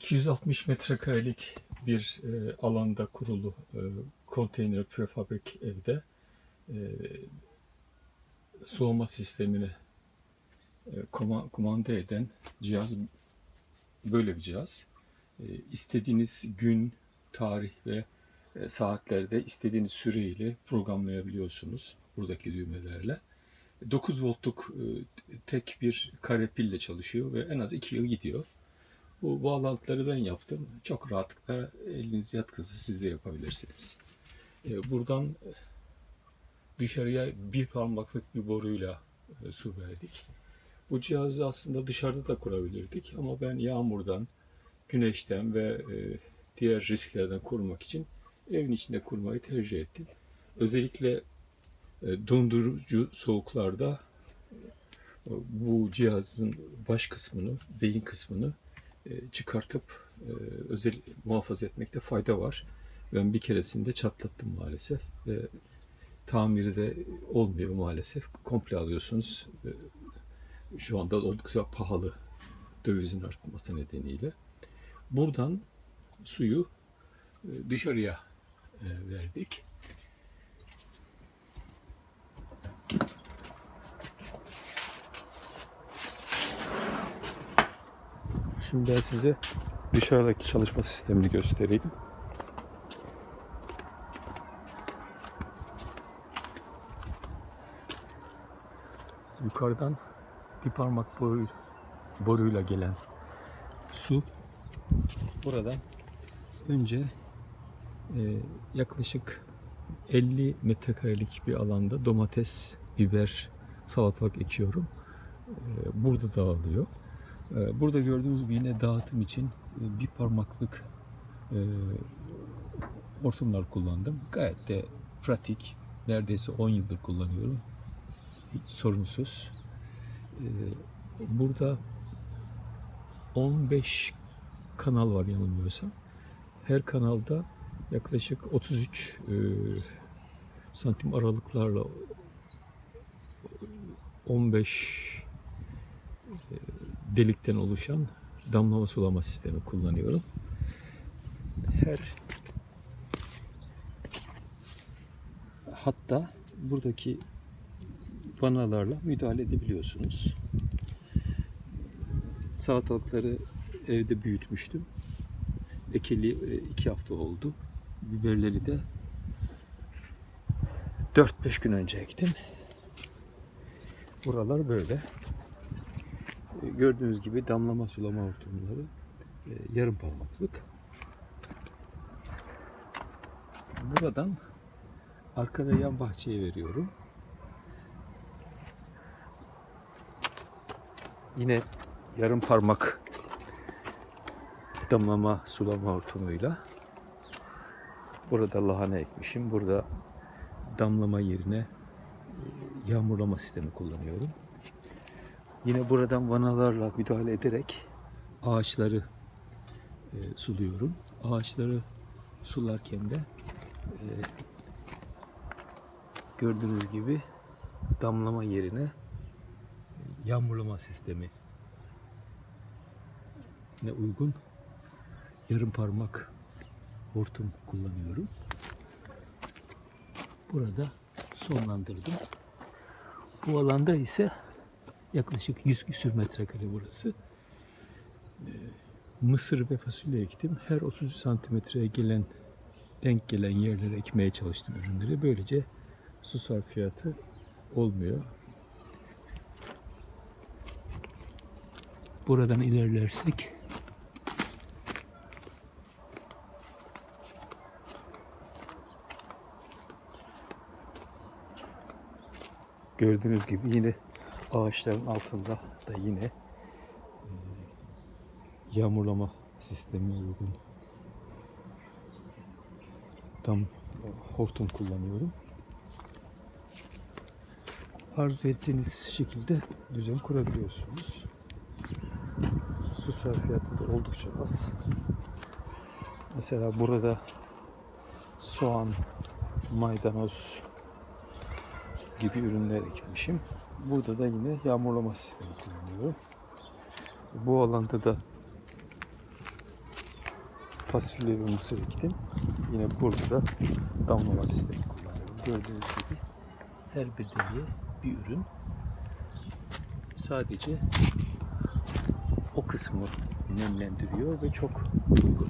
260 metrekarelik bir e, alanda kurulu e, konteyner prefabrik evde e, soğuma sistemini e, kumanda eden cihaz böyle bir cihaz. E, istediğiniz gün, tarih ve e, saatlerde istediğiniz süreyle programlayabiliyorsunuz buradaki düğmelerle. 9 voltluk e, tek bir kare pille çalışıyor ve en az 2 yıl gidiyor. Bu bağlantıları ben yaptım. Çok rahatlıkla eliniz yatkınsa siz de yapabilirsiniz. E, Buradan e, dışarıya bir parmaklık bir boruyla e, su verdik. Bu cihazı aslında dışarıda da kurabilirdik ama ben yağmurdan, güneşten ve e, diğer risklerden korumak için evin içinde kurmayı tercih ettim. Özellikle e, dondurucu soğuklarda e, bu cihazın baş kısmını, beyin kısmını çıkartıp e, özel muhafaza etmekte fayda var. Ben bir keresinde çatlattım maalesef ve tamiri de olmuyor maalesef. Komple alıyorsunuz. E, Şu anda oldukça pahalı dövizin artması nedeniyle. Buradan suyu e, dışarıya e, verdik. Şimdi ben size dışarıdaki çalışma sistemini göstereyim. Yukarıdan bir parmak boru, boruyla gelen su buradan önce e, yaklaşık 50 metrekarelik bir alanda domates, biber, salatalık ekiyorum. E, burada dağılıyor. E, burada gördüğünüz gibi yine dağıtım için e, bir parmaklık e, hortumlar kullandım. Gayet de pratik. Neredeyse 10 yıldır kullanıyorum. Hiç sorunsuz. E, burada 15 kanal var yanılmıyorsam. Her kanalda yaklaşık 33 e, santim aralıklarla 15 e, delikten oluşan damlama sulama sistemi kullanıyorum. Her hatta buradaki vanalarla müdahale edebiliyorsunuz. Salatalıkları evde büyütmüştüm. Ekeli e, iki hafta oldu. Biberleri de 4-5 gün önce ektim. Buralar böyle. Gördüğünüz gibi damlama sulama hortumları e, yarım parmaklık. Buradan arka ve yan bahçeye veriyorum. Yine yarım parmak damlama sulama hortumuyla burada lahana ekmişim. Burada damlama yerine e, yağmurlama sistemi kullanıyorum. Yine buradan vanalarla müdahale ederek ağaçları e, suluyorum. Ağaçları sularken de e, gördüğünüz gibi damlama yerine yağmurlama sistemi ne uygun yarım parmak hortum kullanıyorum. Burada sonlandırdım. Bu alanda ise yaklaşık 100 küsür metrekare burası. Ee, Mısır ve fasulye ektim. Her 30 santimetreye gelen denk gelen yerlere ekmeye çalıştım ürünleri. Böylece su sarfiyatı olmuyor. Buradan ilerlersek gördüğünüz gibi yine ağaçların altında da yine e, yağmurlama sistemi uygun tam hortum kullanıyorum. Arzu ettiğiniz şekilde düzen kurabiliyorsunuz. Su sarfiyatı da oldukça az. Mesela burada soğan, maydanoz gibi ürünler ekmişim. Burada da yine yağmurlama sistemi kullanıyorum. Bu alanda da fasulye ve mısır ektim. Yine burada da damlama sistemi kullanıyorum. Gördüğünüz gibi her bir deliğe bir ürün. Sadece o kısmı nemlendiriyor ve çok uygun.